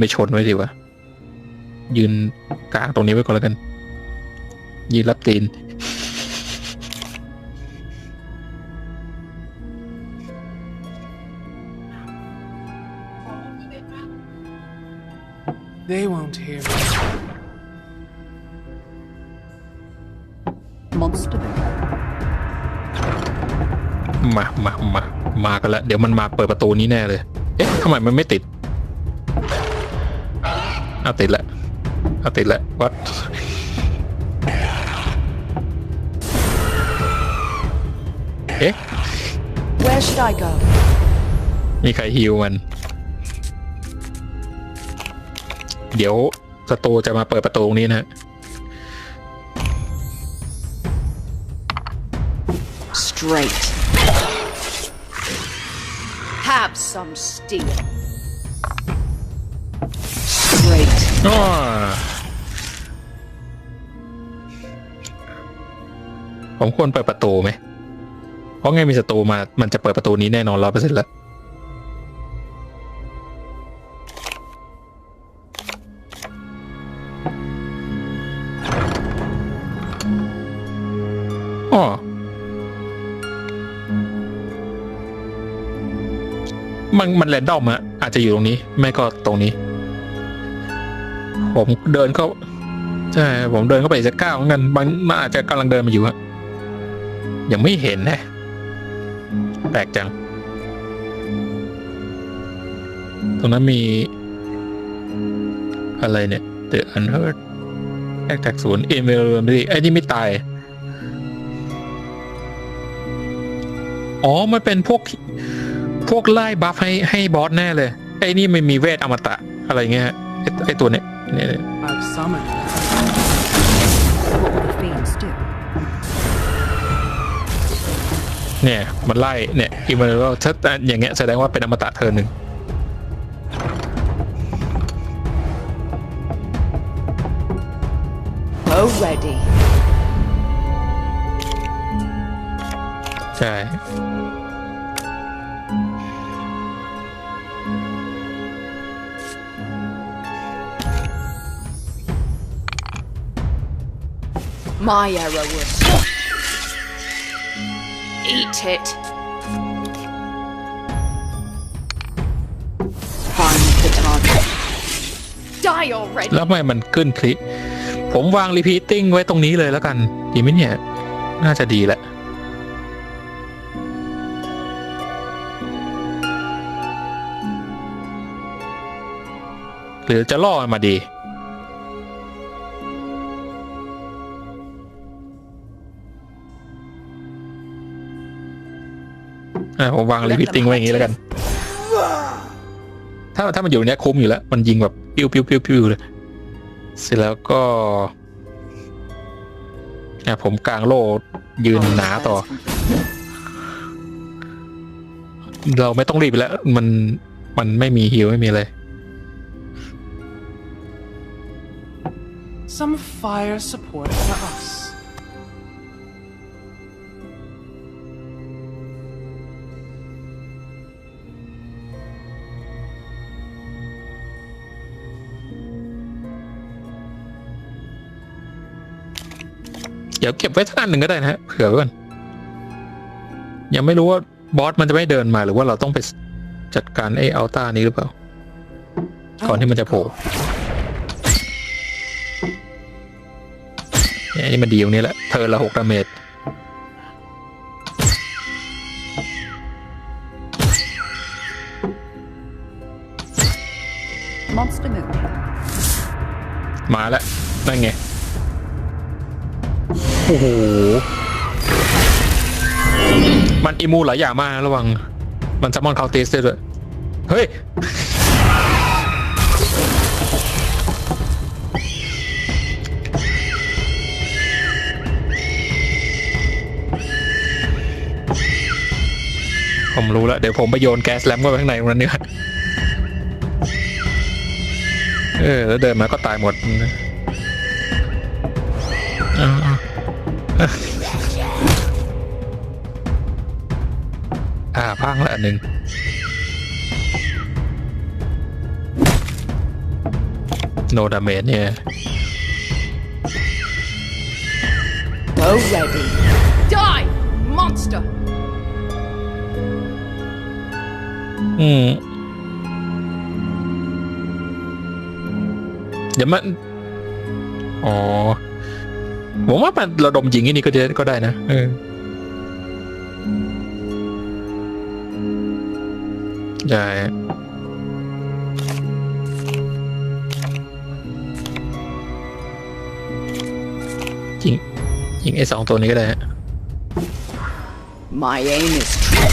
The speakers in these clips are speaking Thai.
ไปชนไว้ดีวะยืนกลางตรงนี้ไว้ก่อนแล้วกัน ยืนรับตีน They won't hear me. Monster Boot. มา มา มา มากันแล้ว เดี๋ยวมันมาเปิดประตูนี้แน่เลย เอ๊ะทำไมมันไม่ติด เอาติดแล้วเอาติดแล้ววัดเอ๊ะ Where should I go? มีใครฮิวมัน เดี๋ยวศัตรูจะมาเปิดประตูตรงนี้นะ Straight. Have some steel. อ้อผมควรเปิดประตูไหม เพราะไงมีศัตรูมา มันจะเปิดประตูนี้แน่นอนร้อยเปอร์เซ็นต์แล้ว อ๋อ มันมันแรนดอมอะอาจจะอยู่ตรงนี้ ไม่ก็ตรงนี้ ผมเดินเข้า ใช่ ผมเดินเข้าไปจะก้าวเหมือนกันบางมันอาจจะกำลังเดินมาอยู่อะยังไม่เห็นนะแปลกจัง ตรงนั้นมี อะไรเนี่ย The Unheard แอคแท็กศูนย์เอเมลไม่ดีไอ้นี่ไม่ตาย อ๋อ มันเป็นพวก พวกไล่บัฟให้ให้บอสแน่เลย ไอ้นี่ไม่มีเวทอมตะ อะไรเงี้ยไอ้ไอ้ตัวเนี้ย เนี่ยเนี่ย I've summoned. What will the fiends do? เนี่ยมันไล่เนี่ยอีมันว่าถ้าอย่างเงี้ยแสดงว่าเป็นอมตะเธอหนึ่ง Go ready. ใช่ My arrow will stop. Eat it. Find the target. Die already. แล้วทำไมมันขึ้นคลิผมวางรีพีติ้งไว้ตรงนี้เลยแล้วกัน ดีไหมเนี่ย น่าจะดีแหละ หรือจะล่อมันมาดี อะผมวางรีพีติ้งไว้อย่างนี้แล้วกัน ถ้าถ้ามันอยู่เนี้ยคุ้มอยู่แล้ว มันยิงแบบปิ้วปิ้วปิ้วปิ้วเลย เสร็จแล้วก็อะผมกลางโล่ยืนหนาต่อ เราไม่ต้องรีบแล้ว มันมันไม่มีฮิวไม่มีเลย Some fire support for us. เดี๋ยวเก็บไว้สักอันหนึ่งก็ได้นะฮะเผื่อไว้ก่อนยังไม่รู้ว่าบอสมันจะไม่เดินมาหรือว่าเราต้องไปจัดการไอ้อัลต้านี้หรือเปล่า ก่อนที่มันจะโผล่เนี่ยอันนี่มันดีตรงนี้แหละเธอละหกดาเมจ อิมูหลายอย่างมากระวัง มันซัมอนคาเตสด้วย เฮ้ย ผมรู้แล้ว เดี๋ยวผมไปโยนแก๊สแลมก็ไปข้างในตรงนั้นเนี่ยเออ แล้วเดินมาก็ตายหมดเอา พังละอันหนึ่งโนดาเมจเนี่ย Go ready. Die, monster! อืมเดี๋ยวมันอ๋อผมว่ามันระดมยิงที่นี่ก็จะก็ได้นะเออ ได้ยิงยิงไอ้สองตัวนี้ก็ได้ฮะ My aim is true.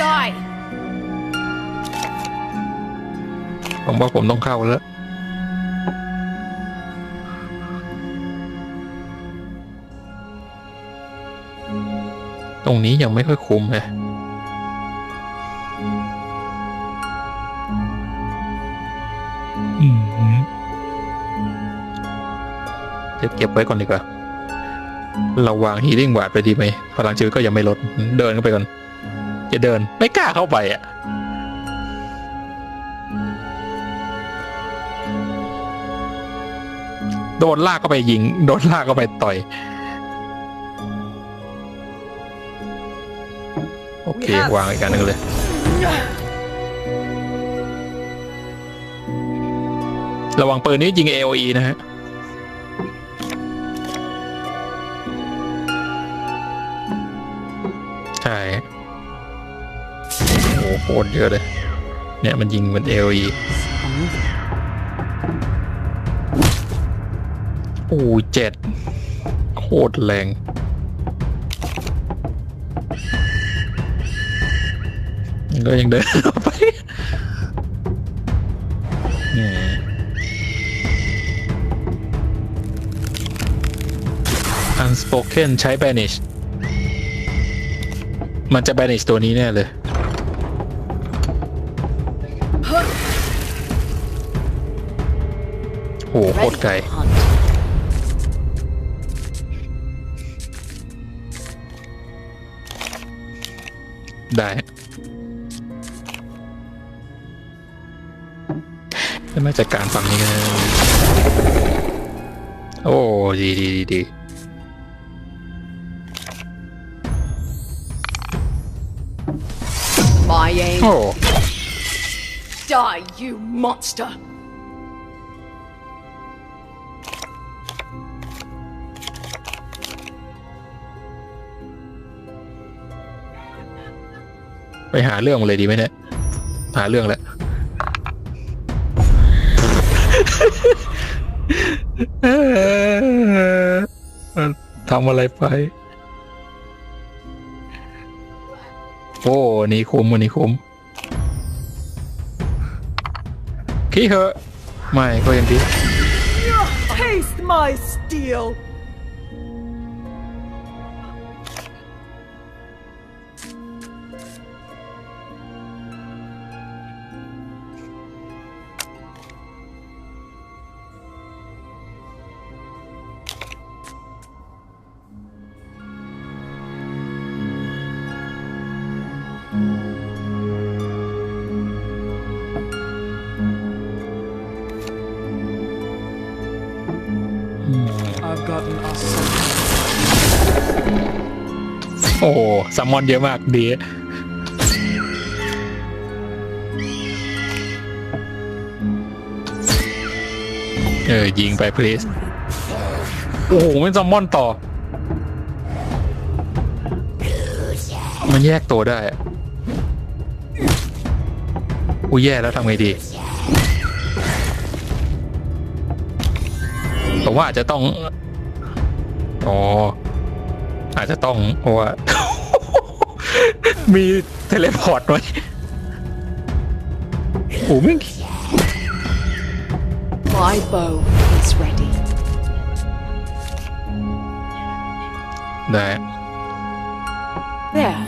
Die! ผมว่าผมต้องเข้าแล้ว ตรงนี้ยังไม่ค่อยคุ้มเลย เดี๋ยวเก็บไว้ก่อนดีกว่า เราวางฮีลิ่งบาดไปดีไหมพลังชีวิตก็ยังไม่ลด เดินเข้าไปก่อนจะเดิน ไม่กล้าเข้าไปอะ โดนลากเข้าไปยิง โดนลากเข้าไปต่อย โอเควางอีกอันหนึ่งเลยระวังปืนนี้ยิง AOE นะฮะ ใช่โอ้โหโคตรเยอะเลย เนี่ยมันยิงเป็น AOE โอ้เจ็ดโคตรแรงก็ยังเดินไปอืม unspoken ใช้ banish มันจะ banish ตัวนี้แน่เลย โหโคตรไกล ได้จะไม่จัดการฝั่งนี้กันะ โอ้ ดีดีดีด โอ้ Die, you monster! ไปหาเรื่องมันเลยดีไหมเนี่ย หาเรื่องแล้ว ทำอะไรไป โอ้อันนี่คุ้มอันนี้คุ้ม ขี้เหอะ ไม่ก็ยังดี Taste my steel! I've gotten us some โอ้ซัมมอนเยอะมากดี เออ ยิงไป please โอ้โหไม่ซัมมอนต่อ มันแยกตัวได้อะกูแย่แล้วทำไงดี ผมว่าอาจจะต้อง อ๋อ อาจจะต้องเพราะว่า มีเทเลพอร์ตไว้โอ้ไม่ง My bow is ready. ได้ There,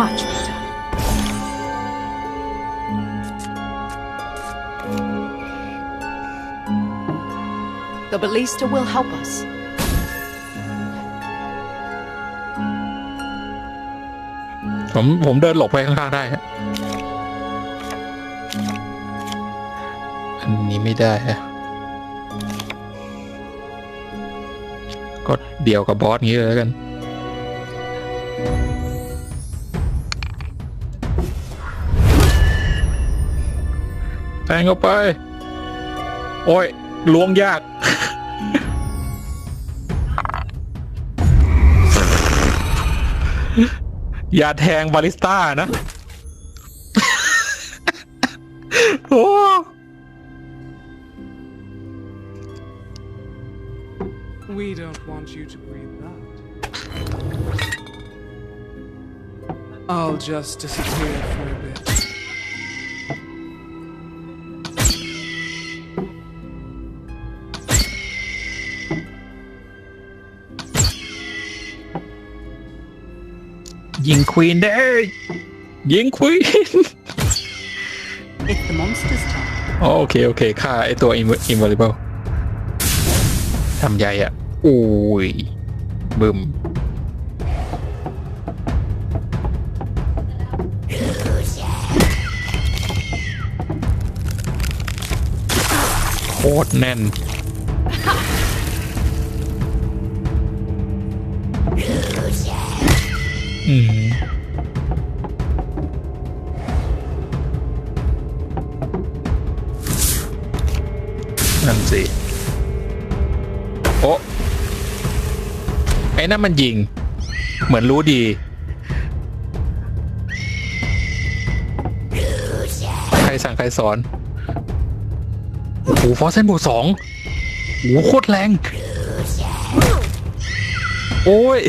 much The Ballista will help us. ผมผมเดินหลบไปข้างๆได้ฮะอันนี้ไม่ได้ฮะก็เดี่ยวกับบอสนี้เลยแล้วกัน แทงเข้าไป โอ้ย ล้วงยาก อย่าแทงบาริสต้านะ โอ้ ยิงควีนได้ยิงควีน It's the monster's turn. อ๋อโอเค โอเคฆ่าไอตัว Inv- invisible ทำใหญ่อะ อุ้ย บึม โคตรแน่น อืมนั่นสิโอ้ไอ้นั่นมันยิง เหมือนรู้ดีใครสั่งใครสอนโอ้โหฟอสเซนบูสองโอ้โหโคตรแรง โอ้ย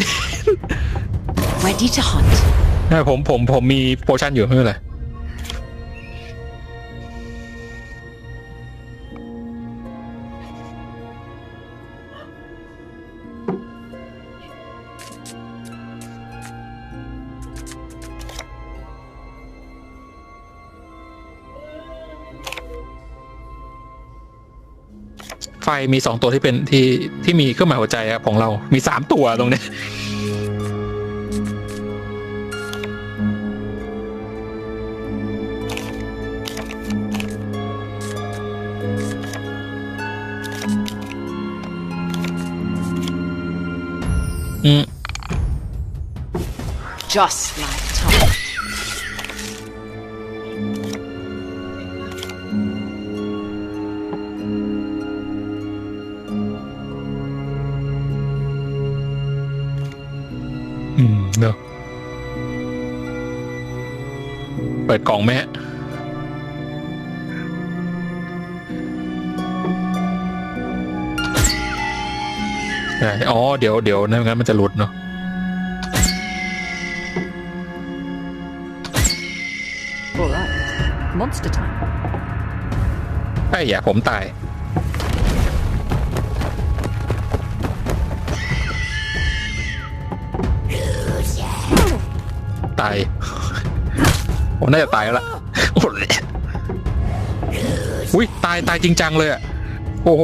Ready to hunt. ไม่ผมผมผมมีโปรชั่นอยู่ไม่เป็นไรไฟมีสองตัวที่เป็นที่ที่มีเครื่องหมายหัวใจอะของเรา มีสามตัวตรงนี้ Just like Tom. อืมเนอะเปิดกล่องไหมฮะใช่อ๋อ เดี๋ยวเดี๋ยวนั่นงั้นมันจะหลุดเนาะ Monster time. ไอ้อย่าผมตาย ตายผมน่าจะตายแล้วล่ะอุ้ยตายตายจริงจังเลยอะ โอ้โห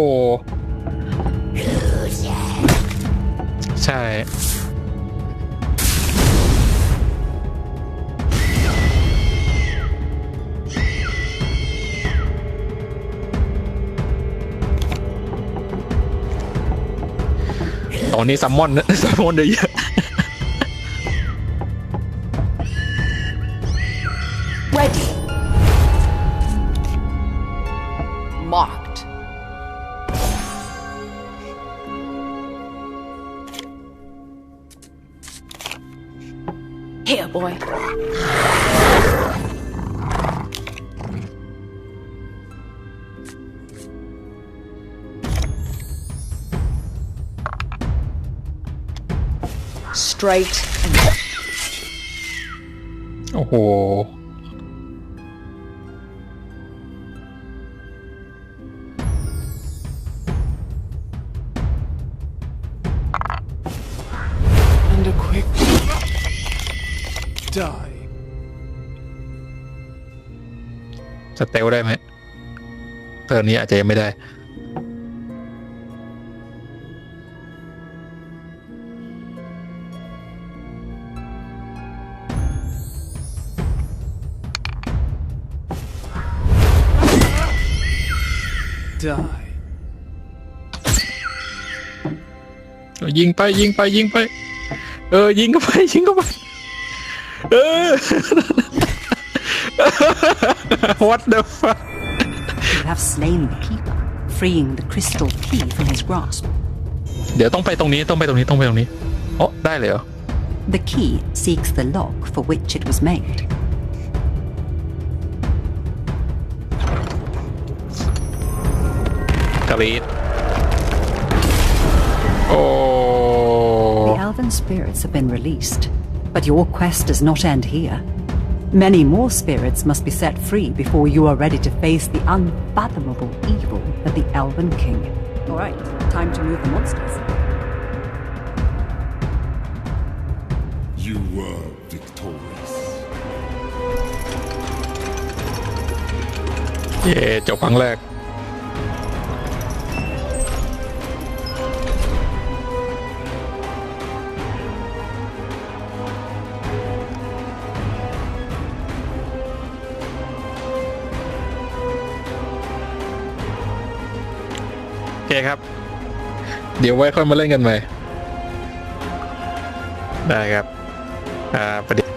ใช่ ตอนนี้ซัมมอนซัมมอนเยอะ Ready. Marked. Here, boy. Straight and โอ้โห And a quick die. สเตลได้ไหมเทอร์นนี้อาจจะยังไม่ได้ Die. ยิงไปยิงไปยิงไป เออ ยิงเข้าไปยิงเข้าไป เออ what the fuck You have slain the keeper, freeing the crystal key from his grasp. เดี๋ยวต้องไปตรงนี้ต้องไปตรงนี้ต้องไปตรงนี้อ๋อได้เลยเหรอ The key seeks the lock for which it was made. กรีดโอ้ The elven spirits have been released, but your quest does not end here. Many more spirits must be set free before you are ready to face the unfathomable evil of the Elven King. All right, time to move the monsters. You were victorious. เย่จบครั้งแรก คครับ เดี๋ยวไว้ค่อยมาเล่นกันใหม่ได้ครับ อ่าประเด็น